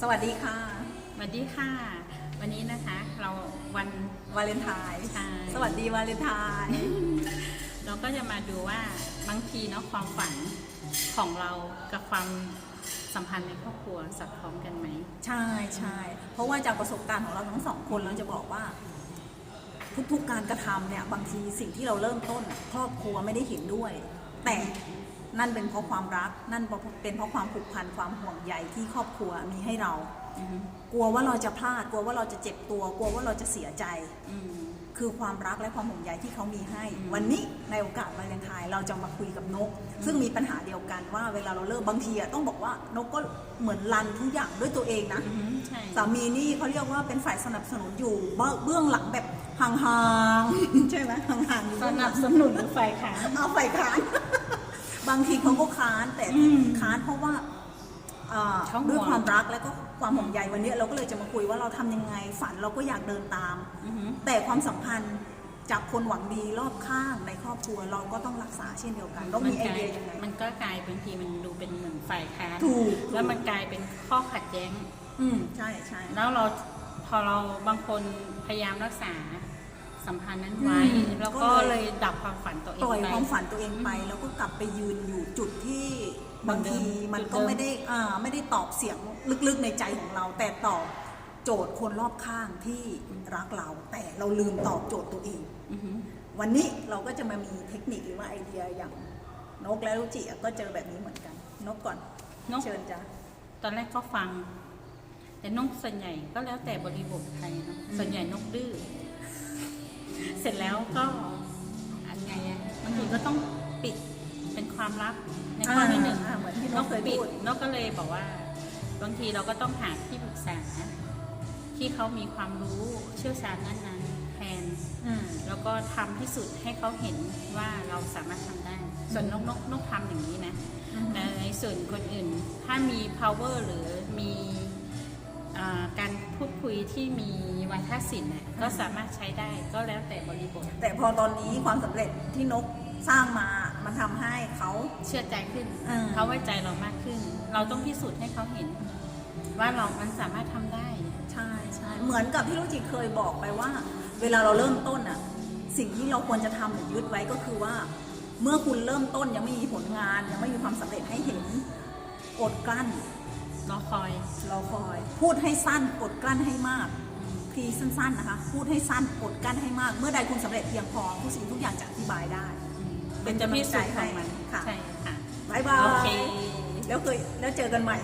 สวัสดีค่ะ สวัสดีค่ะ วันนี้นะคะเราวันวาเลนไทน์ใช่สวัสดีวาเลนไทน์เราก็จะมาดูว่าบางทีเนาะความฝันของเรากับความสัมพันธ์ในครอบครัวสอดคล้องกันไหมใช่ใช่เพราะว่าจากประสบการณ์ของเราทั้งสองคนเราจะบอกว่า ทุกๆการกระทำเนี่ยบางทีสิ่งที่เราเริ่มต้น ครอบครัวไม่ได้เห็นด้วย แต่ นั่นเป็นเพราะความรัก นั่นเป็นเพราะความผูกพันความห่วงใยที่ครอบครัวมีให้เราอือฮึกลัวว่าเราจะพลาด กลัวว่าเราจะเจ็บตัว กลัวว่าเราจะเสียใจอืมคือความรักและความห่วงใยที่เขามีให้อืมวันนี้ในโอกาสวาเลนไทน์เราจะมาคุยกับนก ซึ่งมีปัญหาเดียวกันว่าเวลาเราเลิกบางทีอะต้องบอกว่านกก็เหมือนรันทุกอย่างด้วยตัวเองนะอือฮึใช่สามีนี่เขาเรียกว่าเป็นฝ่ายสนับสนุนอยู่เบื้องเบื้องหลังแบบห่างๆใช่ไหมห่างๆอยู่สเบื้องหนัลับงสนุนหรือฝ่ายค้านเอาฝ่ายค้าน บางทีเขาก็ค้านแต่อืมค้านเพราะว่าอ่าเขาห่วงด้วยความรักและก็ความห่วงใยวันนี้เราก็เลยจะมาคุยว่าเราทำยังไงฝันเราก็อยากเดินตาม อือฮึแต่ความสัมพันธ์จากคนหวังดีรอบข้างในครอบครัวเราก็ต้องรักษาเช่นเดียวกันต้องมีไอเดียยังไง มันก็กลายบางทีมันดูเป็นเหมือนฝ่ายค้านถูก แล้วมันกลายเป็นข้อขัดแย้ง อืมใช่ใช่แล้วเราพอเราบางคนพยายามรักษา สัมพันธ์นั้นไว้ อืมแล้วก็ก็เลยเลยดับความฝันตัวเองปล่อยไป ความฝันตัวเองไป แล้วก็กลับไปยืนอยู่จุดที่บางทีมันก็จุดเดิมไม่ได้อ่าไม่ได้ตอบเสียงลึกๆในใจของเรา แต่ตอบโจทย์คนรอบข้างที่รักเรา แต่เราลืมตอบโจทย์ตัวเอง อือฮึวันนี้เราก็จะมามีเทคนิคหรือว่าไอเดียอย่างนกและรุจิอะก็เจอแบบนี้เหมือนกัน นกก่อนนก เชิญจ้ะ ตอนแรกก็ฟัง แต่นกส่วนใหญ่ก็แล้วแต่บริบทใครเนอะส่วนใหญ่นกดื้อ เสร็จแล้วก็อันไงอะบางทีก็ต้องปิดเป็นความลับในข้อที่หนึ่งอ่าเหมือนที่นนกกเคยปิดพูด นกก็เลยบอกว่า บางทีเราก็ต้องหาที่ปรึกษา ที่เขามีความรู้เชี่ยวชาญนั้นๆแทน อืม แล้วก็ทำที่สุดให้เขาเห็นว่าเราสามารถทำได้ ส่วนนกนกนกทำอย่างนี้นะแต่ในส่วนคนอื่น ถ้ามี power หรือมีอ่า การพูดคุยที่มีวาทศิลป์เนี่ยก็สามารถใช้ได้ก็แล้วแต่บริบท แต่พอตอนนี้ความสำเร็จที่นกสร้างมา มันทำให้เขา เชื่อใจขึ้นอืม เขาไว้ใจเรามากขึ้น เราต้องพิสูจน์ให้เขาเห็น ว่าเรามันสามารถทำได้ ใช่ใช่เหมือนกับที่รุจิเคยบอกไปว่า เวลาเราเริ่มต้นอะสิ่งที่เราควรจะทำหรือยึดไว้ก็คือว่า เมื่อคุณเริ่มต้นยังไม่มีผลงานยังไม่มีความสำเร็จให้เห็นอดกลั้น รอคอย รอคอย พูดให้สั้นอดกลั้นให้มากทีสั้นๆนะคะ พูดให้สั้นอดกลั้นให้มาก เมื่อใดคุณสำเร็จเพียงพอทุกสิ่งทุกอย่างจะอธิบายได้ เป็นจะพิสูจน์ของมันค่ะใช่ค่ะบายบายโอเคแล้วเคยแล้วเจอกันใหม่